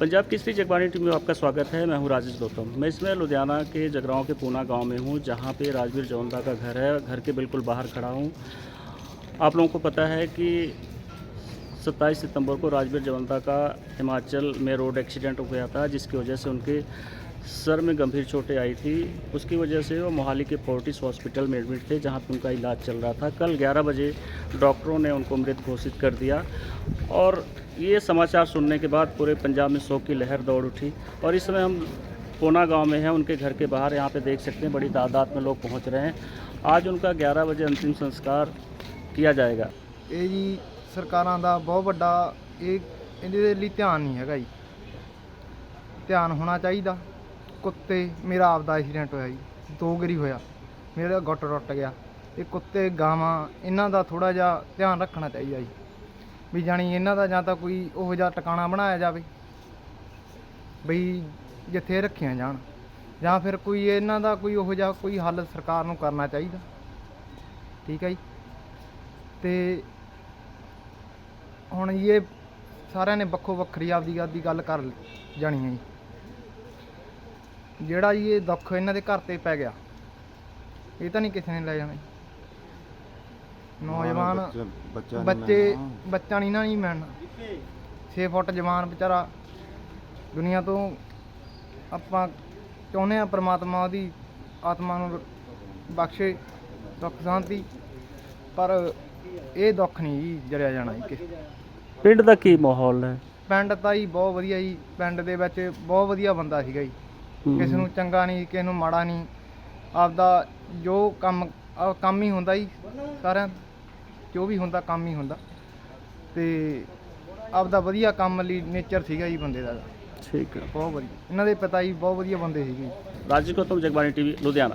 Punjab Kisri Jagbani team में आपका स्वागत है। मैं हूँ राजेश गौतम। मैं इसमें लुधियाना के जगराओं के पूना गाँव में हूँ, जहाँ पे राजवीर जौनदा का घर है। घर के बिल्कुल बाहर खड़ा हूँ। आप लोगों को पता है कि 27 सितंबर को राजवीर जौनदा का हिमाचल में रोड एक्सीडेंट हो गया था, जिसकी वजह से उनके सर में गंभीर चोटें आई थी उसकी वजह से वो मोहाली के फोर्टिस हॉस्पिटल में एडमिट थे जहां पे उनका इलाज चल रहा था कल 11 बजे डॉक्टरों ने उनको मृत घोषित कर दिया और ये समाचार सुनने के बाद पूरे पंजाब में शोक की लहर दौड़ उठी और इस समय हम पूना गांव में हैं उनके घर के बाहर यहाँ पे देख सकते हैं बड़ी तादाद में लोग पहुँच रहे हैं आज उनका 11 बजे अंतिम संस्कार किया जाएगा ਇਹ ਜੀ ਸਰਕਾਰਾਂ ਦਾ ਬਹੁਤ ਵੱਡਾ ਇਹ ਇਹਦੇ ਲਈ ਧਿਆਨ ਨਹੀਂ ਹੈਗਾ ਜੀ ਧਿਆਨ ਹੋਣਾ ਚਾਹੀਦਾ ਕੁੱਤੇ ਮੇਰਾ ਆਪਦਾ ਐਕਸੀਡੈਂਟ ਹੋਇਆ ਜੀ, ਦੋ ਗਰੀ ਹੋਇਆ। ਮੇਰਾ ਗੁੱਟ ਟੁੱਟ ਗਿਆ। ਇਹ ਕੁੱਤੇ, ਗਾਵਾਂ, ਇਹਨਾਂ ਦਾ ਥੋੜਾ ਜਿਹਾ ਧਿਆਨ ਰੱਖਣਾ ਚਾਹੀਦਾ ਜੀ। ਵੀ ਜਾਣੀ ਇਹਨਾਂ ਦਾ ਜਾਂ ਤਾਂ ਕੋਈ ਉਹੋ ਜਿਹਾ ਟਿਕਾਣਾ ਬਣਾਇਆ ਜਾਵੇ, ਬਈ ਜਿੱਥੇ ਰੱਖੀਆਂ ਜਾਣ। ਜਾਂ ਫਿਰ ਕੋਈ ਇਹਨਾਂ ਦਾ ਕੋਈ ਉਹੋ ਜਿਹਾ ਕੋਈ ਹੱਲ ਸਰਕਾਰ ਨੂੰ ਕਰਨਾ ਚਾਹੀਦਾ। ਠੀਕ ਹੈ ਜੀ? ਤੇ ਹੁਣ ਜੀ ਇਹ ਸਾਰਿਆਂ ਨੇ ਵੱਖੋ ਵੱਖਰੀ ਆਪਦੀ ਆਪਦੀ ਗੱਲ ਕਰ ਜਾਣੀ ਹੈ ਜੀ। ਜਿਹੜਾ ਜੀ ਇਹ ਦੁੱਖ ਇਹਨਾਂ ਦੇ ਘਰ ਤੇ ਪੈ ਗਿਆ ਇਹ ਤਾਂ ਨਹੀਂ ਕਿਸੇ ਨੇ ਲੈ ਜਾਣਾ। ਨੌਜਵਾਨ ਬੱਚਾ ਬੱਚੇ ਬੱਚਾ ਨਹੀਂ ਨਾ ਨਹੀਂ ਮਿਲਣਾ। 6 ਫੁੱਟ ਜਵਾਨ ਵਿਚਾਰਾ ਦੁਨੀਆ ਤੋਂ ਆਪਾਂ ਚਾਹੁੰਦੇ ਆ ਪ੍ਰਮਾਤਮਾ ਉਹਦੀ ਆਤਮਾ ਨੂੰ ਬਖਸ਼ੇ ਸੁੱਖ ਸ਼ਾਂਤੀ ਪਰ ਇਹ ਦੁੱਖ ਨਹੀਂ ਜੀ ਜਰਿਆ ਜਾਣਾ ਜੀ ਕਿਸੇ। ਪਿੰਡ ਦਾ ਕੀ ਮਾਹੌਲ ਹੈ? ਪਿੰਡ ਤਾਂ ਜੀ ਬਹੁਤ ਵਧੀਆ ਜੀ ਪਿੰਡ ਦੇ ਵਿੱਚ ਬਹੁਤ ਵਧੀਆ ਬੰਦਾ ਸੀਗਾ ਜੀ। ਕਿਸੇ ਨੂੰ ਚੰਗਾ ਨਹੀਂ ਕਿਸੇ ਨੂੰ ਮਾੜਾ ਨਹੀਂ। ਆਪਦਾ ਜੋ ਕੰਮ ਆਹ ਕੰਮ ਹੀ ਹੁੰਦਾ ਜੀ ਸਾਰਿਆਂ ਜੋ ਵੀ ਹੁੰਦਾ ਕੰਮ ਹੀ ਹੁੰਦਾ। ਤੇ ਆਪਦਾ ਵਧੀਆ ਕੰਮ ਲਈ ਨੇਚਰ ਸੀਗਾ ਜੀ ਬੰਦੇ ਦਾ। ਠੀਕ ਹੈ। ਬਹੁਤ ਵਧੀਆ। ਇਹਨਾਂ ਦੇ ਪਿਤਾ ਜੀ ਬਹੁਤ ਵਧੀਆ ਬੰਦੇ ਸੀਗੇ। ਰਾਜੇਸ਼ ਗੌਤਮ ਜਗਬਾਣੀ ਟੀਵੀ ਲੁਧਿਆਣਾ।